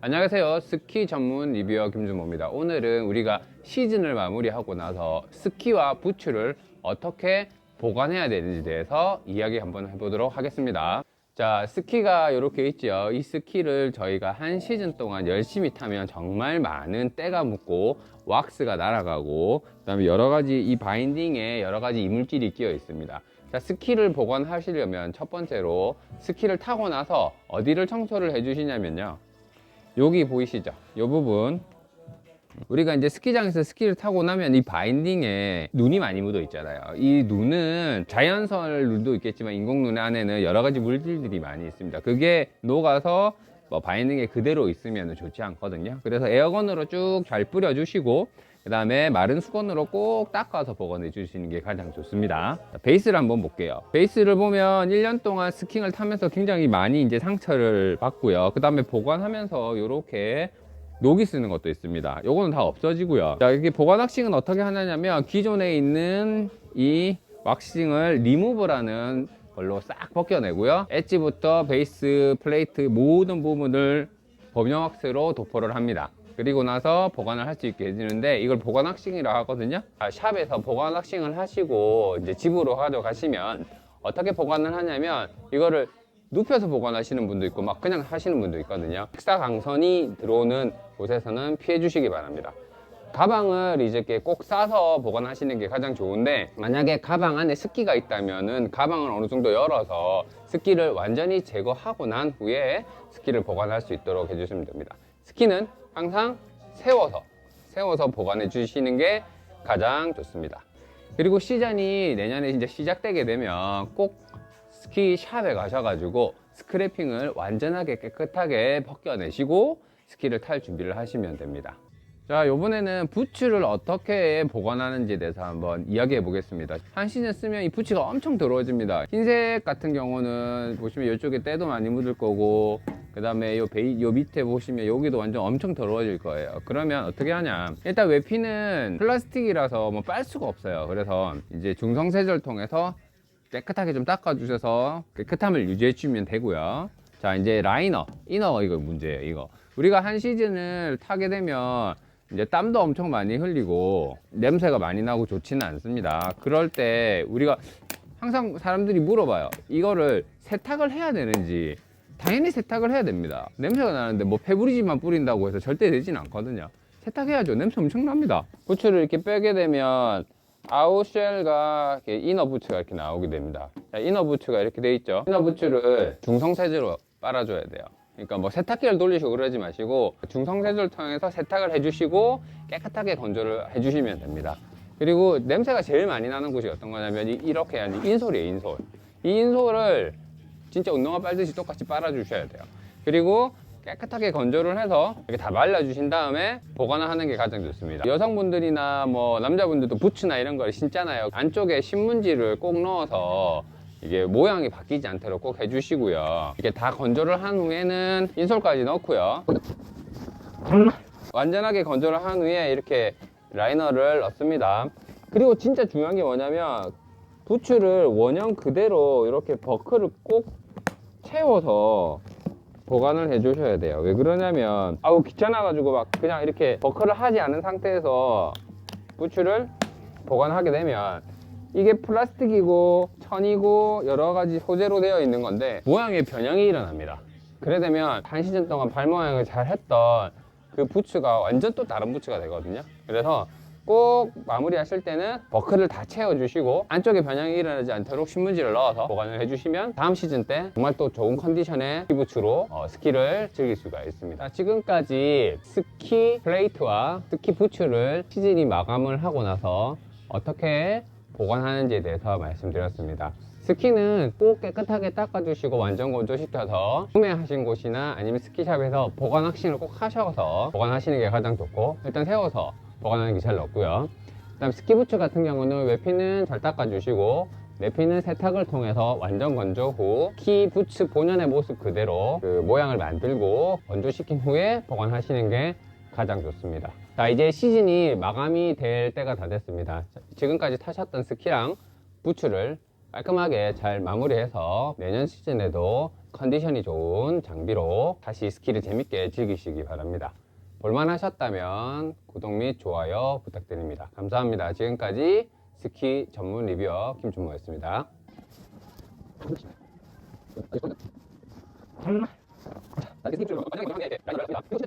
안녕하세요. 스키 전문 리뷰어 김준모입니다. 오늘은 우리가 시즌을 마무리하고 나서 스키와 부츠를 어떻게 보관해야 되는지 대해서 이야기 한번 해보도록 하겠습니다. 자 스키가 이렇게 있죠 이 스키를 저희가 한 시즌 동안 열심히 타면 정말 많은 때가 묻고 왁스가 날아가고 그 다음에 여러 가지 이 바인딩에 여러 가지 이물질이 끼어 있습니다. 자, 스키를 보관하시려면 첫 번째로 스키를 타고 나서 어디를 청소를 해 주시냐면요 여기 보이시죠? 이 부분 우리가 이제 스키장에서 스키를 타고 나면 이 바인딩에 눈이 많이 묻어 있잖아요. 이 눈은 자연설 눈도 있겠지만 인공 눈 안에는 여러 가지 물질들이 많이 있습니다. 그게 녹아서 뭐 바인딩에 그대로 있으면 좋지 않거든요. 그래서 에어건으로 쭉 잘 뿌려주시고 그 다음에 마른 수건으로 꼭 닦아서 보관해 주시는 게 가장 좋습니다. 자, 베이스를 한번 볼게요. 베이스를 보면 1년 동안 스킹을 타면서 굉장히 많이 이제 상처를 받고요. 그 다음에 보관하면서 이렇게 녹이 쓰는 것도 있습니다. 요거는 다 없어지고요. 자, 이렇게 보관 왁싱은 어떻게 하냐면 기존에 있는 이 왁싱을 리무브라는 걸로 싹 벗겨내고요. 엣지부터 베이스, 플레이트 모든 부분을 범용 왁스로 도포를 합니다. 그리고 나서 보관을 할 수 있게 해주는데 이걸 보관 왁싱이라고 하거든요. 아, 샵에서 보관 왁싱을 하시고 이제 집으로 가져가시면 어떻게 보관을 하냐면 이거를 눕혀서 보관하시는 분도 있고 막 그냥 하시는 분도 있거든요. 식사 강선이 들어오는 곳에서는 피해 주시기 바랍니다. 가방을 이제 꼭 싸서 보관하시는 게 가장 좋은데 만약에 가방 안에 습기가 있다면은 가방을 어느 정도 열어서 습기를 완전히 제거하고 난 후에 스키를 보관할 수 있도록 해주시면 됩니다. 스키는 항상 세워서 세워서 보관해 주시는 게 가장 좋습니다. 그리고 시즌이 내년에 이제 시작되게 되면 꼭 스키 샵에 가셔가지고 스크래핑을 완전하게 깨끗하게 벗겨내시고 스키를 탈 준비를 하시면 됩니다. 자, 이번에는 부츠를 어떻게 보관하는지에 대해서 한번 이야기해 보겠습니다. 한 시즌 쓰면 이 부츠가 엄청 더러워집니다. 흰색 같은 경우는 보시면 이쪽에 때도 많이 묻을 거고, 그 다음에 요 베이, 요 밑에 보시면 여기도 완전 엄청 더러워질 거예요. 그러면 어떻게 하냐. 일단 외피는 플라스틱이라서 뭐 빨 수가 없어요. 그래서 이제 중성세제를 통해서 깨끗하게 좀 닦아주셔서 깨끗함을 유지해 주면 되고요. 자, 이제 라이너, 이너 이거 문제예요. 이거 우리가 한 시즌을 타게 되면 이제 땀도 엄청 많이 흘리고 냄새가 많이 나고 좋지는 않습니다. 그럴 때 우리가 항상 사람들이 물어봐요. 이거를 세탁을 해야 되는지 당연히 세탁을 해야 됩니다. 냄새가 나는데 뭐 페브리즈만 뿌린다고 해서 절대 되진 않거든요. 세탁해야죠. 냄새 엄청 납니다. 부츠를 이렇게 빼게 되면 아웃쉘과 이너 부츠가 이렇게 나오게 됩니다. 자, 이너 부츠가 이렇게 돼 있죠. 이너 부츠를 중성 세제로 빨아줘야 돼요. 그러니까 뭐 세탁기를 돌리시고 그러지 마시고 중성 세제를 통해서 세탁을 해주시고 깨끗하게 건조를 해주시면 됩니다. 그리고 냄새가 제일 많이 나는 곳이 어떤 거냐면 이- 이렇게 인솔이에요, 인솔. 이 인솔을 진짜 운동화 빨듯이 똑같이 빨아주셔야 돼요. 그리고 깨끗하게 건조를 해서 이렇게 다 말려주신 다음에 보관을 하는 게 가장 좋습니다. 여성분들이나 뭐 남자분들도 부츠나 이런 걸 신잖아요. 안쪽에 신문지를 꼭 넣어서 이게 모양이 바뀌지 않도록 꼭 해주시고요. 이렇게 다 건조를 한 후에는 인솔까지 넣고요. 완전하게 건조를 한 후에 이렇게 라이너를 넣습니다. 그리고 진짜 중요한 게 뭐냐면 부츠를 원형 그대로 이렇게 버클을 꼭 채워서 보관을 해 주셔야 돼요. 왜 그러냐면 아우 귀찮아 가지고 막 그냥 이렇게 버클을 하지 않은 상태에서 부츠를 보관하게 되면 이게 플라스틱이고 천이고 여러 가지 소재로 되어 있는 건데 모양의 변형이 일어납니다. 그래 되면 한 시즌 동안 발 모양을 잘 했던 그 부츠가 완전 또 다른 부츠가 되거든요. 그래서 꼭 마무리하실 때는 버클을 다 채워주시고 안쪽에 변형이 일어나지 않도록 신문지를 넣어서 보관을 해주시면 다음 시즌 때 정말 또 좋은 컨디션의 스키 부츠로 어, 스키를 즐길 수가 있습니다. 자, 지금까지 스키 플레이트와 스키 부츠를 시즌이 마감을 하고 나서 어떻게 보관하는지에 대해서 말씀드렸습니다. 스키는 꼭 깨끗하게 닦아주시고 완전 건조시켜서 구매하신 곳이나 아니면 스키샵에서 보관 확신을 꼭 하셔서 보관하시는 게 가장 좋고 일단 세워서 보관하는 게 제일 낫고요. 그 다음 스키부츠 같은 경우는 외피는 잘 닦아주시고 내피는 세탁을 통해서 완전 건조 후 키 부츠 본연의 모습 그대로 그 모양을 만들고 건조시킨 후에 보관하시는 게 가장 좋습니다. 자 이제 시즌이 마감이 될 때가 다 됐습니다. 자, 지금까지 타셨던 스키랑 부츠를 깔끔하게 잘 마무리해서 내년 시즌에도 컨디션이 좋은 장비로 다시 스키를 재밌게 즐기시기 바랍니다. 볼만하셨다면 구독 및 좋아요 부탁드립니다. 감사합니다. 지금까지 스키 전문 리뷰어 김준모였습니다.